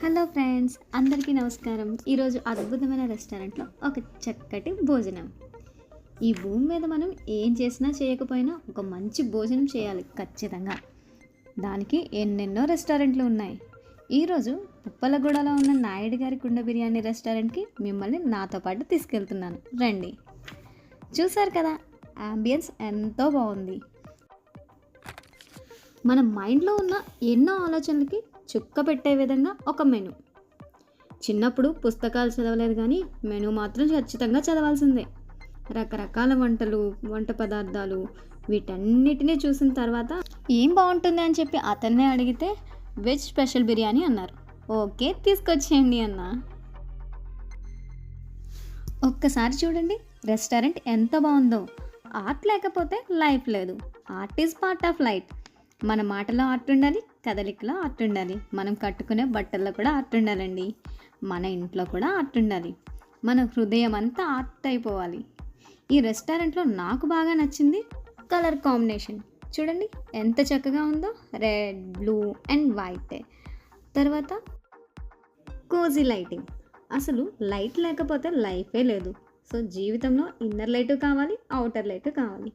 Hello friends అందరికీ నమస్కారం. ఈరోజు అద్భుతమైన రెస్టారెంట్లో ఒక చక్కటి భోజనం. ఈ భూమి మీద మనం ఏం చేసినా చేయకపోయినా ఒక మంచి భోజనం చేయాలి ఖచ్చితంగా. దానికి ఎన్నెన్నో రెస్టారెంట్లు ఉన్నాయి. ఈరోజు ఉప్పలగూడలో ఉన్న నాయుడు గారి కుండ బిర్యానీ రెస్టారెంట్కి మిమ్మల్ని నాతో పాటు తీసుకెళ్తున్నాను. రండి. చూసారు కదా అంబియన్స్ ఎంతో బాగుంది. మన మైండ్లో ఉన్న ఎన్నో ఆలోచనలకి చుక్క పెట్టే విధంగా ఒక మెను. చిన్నప్పుడు పుస్తకాలు చదవలేదు కానీ మెను మాత్రం ఖచ్చితంగా చదవాల్సిందే. రకరకాల వంటలు వంట పదార్థాలు వీటన్నిటినీ చూసిన తర్వాత ఏం బాగుంటుంది అని చెప్పి అతన్నే అడిగితే వెజ్ స్పెషల్ బిర్యానీ అన్నారు. ఓకే తీసుకొచ్చేయండి అన్న. ఒక్కసారి చూడండి రెస్టారెంట్ ఎంత బాగుందో. ఆర్ట్ లేకపోతే లైఫ్ లేదు. Art is part of life. మన మాటలో ఆర్ట్ ఉండాలి కదలికలో ఆర్ట్ ఉండాలి మనం కట్టుకునే బట్టల్లో కూడా ఆర్ట్ ఉండాలండి మన ఇంట్లో కూడా ఆర్ట్ ఉండాలి మన హృదయం అంతా ఆర్ట్ అయిపోవాలి. ఈ రెస్టారెంట్లో నాకు బాగా నచ్చింది కలర్ కాంబినేషన్. చూడండి ఎంత చక్కగా ఉందో. Red blue and white. తర్వాత కోజీ లైటింగ్. అసలు లైట్ లేకపోతే లైఫే లేదు. సో జీవితంలో ఇన్నర్ లైట్ కావాలి అవుటర్ లైట్ కావాలి.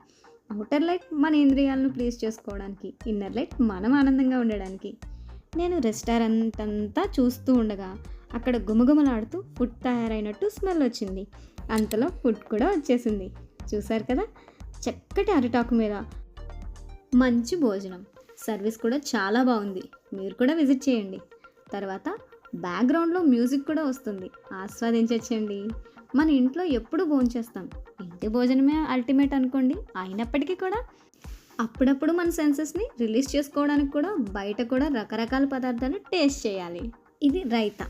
అవుటర్ లైట్ మన ఇంద్రియాలను ప్లీజ్ చేసుకోవడానికి ఇన్నర్ లైట్ మనం ఆనందంగా ఉండడానికి. నేను రెస్టారెంట్ అంతా చూస్తూ ఉండగా అక్కడ గుమగుమలాడుతూ ఫుడ్ తయారైనట్టు స్మెల్ వచ్చింది. అంతలో ఫుడ్ కూడా వచ్చేసింది. చూసారు కదా? చక్కటి అరిటాకు మీద మంచి భోజనం. సర్వీస్ కూడా చాలా బాగుంది. మీరు కూడా విజిట్ చేయండి. తర్వాత బ్యాక్గ్రౌండ్లో మ్యూజిక్ కూడా వస్తుంది. ఆస్వాదించచ్చండి. మన ఇంట్లో ఎప్పుడు భోంచేస్తాం? ప్రతి భోజనమే అల్టిమేట్ అనుకోండి. అయినప్పటికీ కూడా అప్పుడప్పుడు మన సెన్సెస్ని రిలీజ్ చేసుకోవడానికి కూడా బయట కూడా రకరకాల పదార్థాలు టేస్ట్ చేయాలి. ఇది రైతా.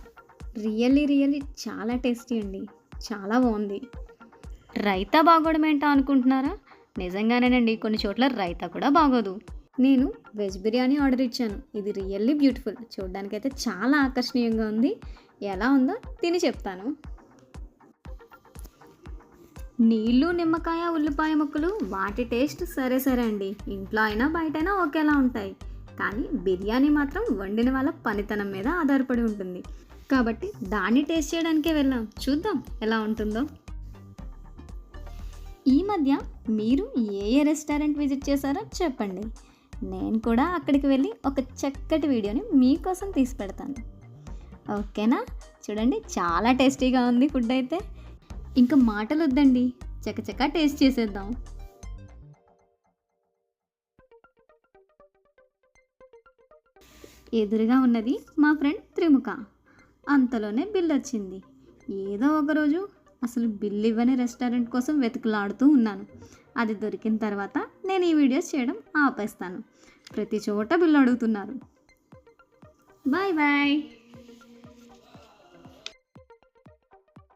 రియల్లీ రియల్లీ చాలా టేస్టీ అండి. చాలా బాగుంది. రైతా బాగోవడం ఏంటో అనుకుంటున్నారా? నిజంగానేనండి కొన్ని చోట్ల రైతా కూడా బాగోదు. నేను వెజ్ బిర్యానీ ఆర్డర్ ఇచ్చాను. ఇది రియల్లీ బ్యూటిఫుల్ చూడడానికైతే చాలా ఆకర్షణీయంగా ఉంది. ఎలా ఉందో తిని చెప్తాను. నీళ్ళు నిమ్మకాయ ఉల్లిపాయ ముక్కలు వాటి టేస్ట్ సరే సరే అండి. ఇంట్లో అయినా బయటైనా ఒకేలా ఉంటాయి. కానీ బిర్యానీ మాత్రం వండిన వాళ్ళ పనితనం మీద ఆధారపడి ఉంటుంది. కాబట్టి దాన్ని టేస్ట్ చేయడానికే వెళ్ళాం. చూద్దాం ఎలా ఉంటుందో. ఈ మధ్య మీరు ఏ ఏ రెస్టారెంట్ విజిట్ చేశారో చెప్పండి. నేను కూడా అక్కడికి వెళ్ళి ఒక చక్కటి వీడియోని మీకోసం తీసి పెడతాను. ఓకేనా? చూడండి చాలా టేస్టీగా ఉంది ఫుడ్ అయితే. ఇంకా మాటలు వద్దండి చకచకా టేస్ట్ చేసేద్దాం. ఎదురుగా ఉన్నది మా ఫ్రెండ్ త్రిముఖ. అంతలోనే బిల్ వచ్చింది ఏదో ఒకరోజు అసలు బిల్ ఇవ్వని రెస్టారెంట్ కోసం వెతుకులాడుతూ ఉన్నాను. అది దొరికిన తర్వాత నేను ఈ వీడియోస్ చేయడం ఆపేస్తాను. ప్రతి చోట బిల్లు అడుగుతున్నారు బాయ్ బాయ్.